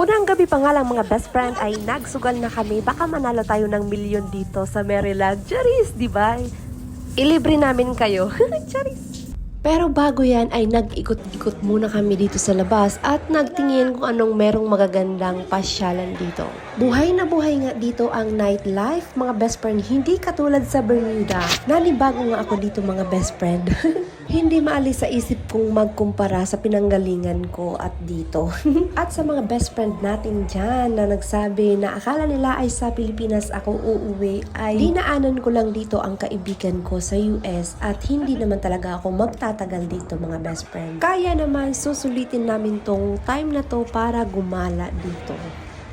Unang gabi pa nga lang mga best friend ay nagsugal na kami. Baka manalo tayo ng milyon dito sa Maryland. Charis, di ba? Ilibre namin kayo. Charis. Pero bago yan ay nag-ikot-ikot muna kami dito sa labas at nagtingin kung anong merong magagandang pasyalan dito. Buhay na buhay nga dito ang nightlife, mga best friend. Hindi katulad sa Bermuda. Nanibago nga ako dito mga best friend. Hindi maalis sa isip kong magkumpara sa pinanggalingan ko at dito. at sa mga best friend natin dyan na nagsabi na akala nila ay sa Pilipinas ako uuwi ay dinaanan ko lang dito ang kaibigan ko sa US at hindi naman talaga ako magtatagal dito mga best friend. Kaya naman susulitin namin tong time na to para gumala dito.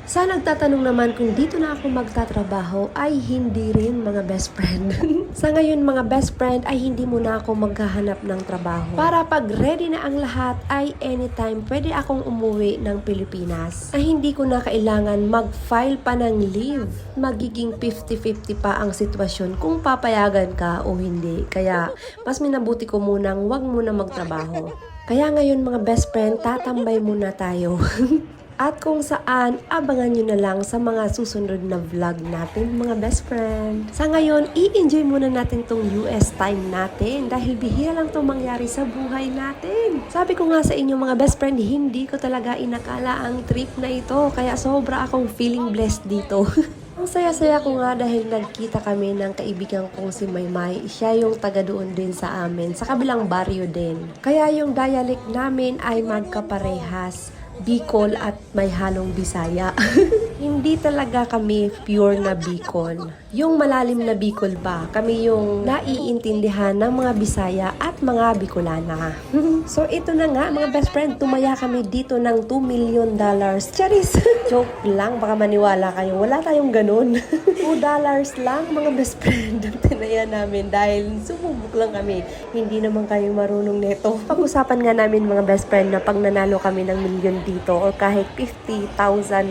Sa nagtatanong naman kung dito na ako magtatrabaho ay hindi rin mga best friend. sa ngayon mga best friend ay hindi muna ako maghahanap ng trabaho. Para pag ready na ang lahat ay anytime pwede akong umuwi ng Pilipinas. Ay hindi ko na kailangan mag-file pa ng leave. Magiging 50-50 pa ang sitwasyon kung papayagan ka o hindi. Kaya mas minabuti ko munang wag muna magtrabaho. Kaya ngayon mga best friend, tatambay muna tayo. At kung saan, abangan nyo na lang sa mga susunod na vlog natin, mga best friend. Sa ngayon, i-enjoy muna natin tong US time natin dahil bihira lang itong mangyari sa buhay natin. Sabi ko nga sa inyo mga best friend, hindi ko talaga inakala ang trip na ito. Kaya sobra akong feeling blessed dito. Ang saya-saya ko nga dahil nagkita kami ng kaibigan kong si Maymay. Siya yung taga doon din sa amin, sa kabilang baryo din. Kaya yung dialect namin ay magkaparehas. Bicol at may halong Bisaya. Hindi talaga kami pure na Bicol. Yung malalim na Bicol ba, kami yung naiintindihan ng mga Bisaya at mga Bicolana. so ito na nga mga best friend, tumaya kami dito ng 2 million dollars. Charis! Joke lang, baka maniwala kayo. Wala tayong ganun. 2 dollars lang mga best friend ang tinaya namin dahil sumubok lang kami. Hindi naman kayo marunong neto. Pag-usapan nga namin mga best friend na pag nanalo kami ng milyon dito or kahit $50,000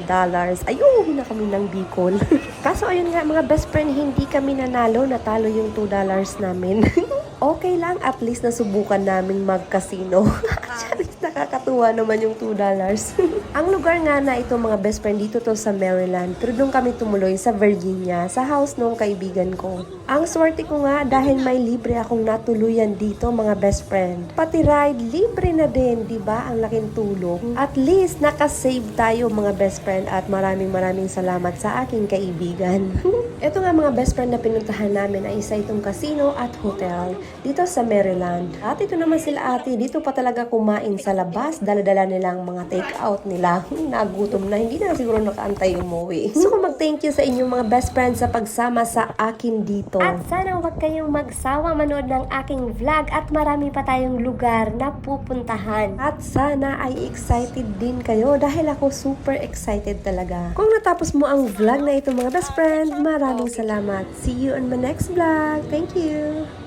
dollars, ayun na kami ng Bicol. Kaso ayun nga mga best friend, hindi kami nanalo, natalo yung 2 dollars namin. okay lang, at least nasubukan naming mag-casino. Nakakatuwa naman yung 2 dollars. Ang lugar nga na ito mga best friend dito to sa Maryland. Pero doon kami tumuloy sa Virginia, sa house nung kaibigan ko. Ang swerte ko nga dahil may libre akong natuluyan dito mga best friend. Pati ride, libre na din, di ba? Ang laking tulong. At least, nakasave tayo mga best friend at maraming maraming salamat sa aking kaibigan. Ito nga mga best friend na pinuntahan namin ay isa itong casino at hotel dito sa Maryland. At ito naman sila ate, dito pa talaga kumain sa labas. Daladala nilang mga take-out nila. Nagutom na, hindi na siguro nakaantay umuwi. So mag-thank you sa inyong mga best friends sa pagsama sa akin dito. At sana huwag kayong magsawa manood ng aking vlog at marami pa tayong lugar na pupuntahan. At sana ay excited din kayo dahil ako super excited talaga. Kung natapos mo ang vlog na ito mga best friend, maraming salamat. See you on my next vlog. Thank you!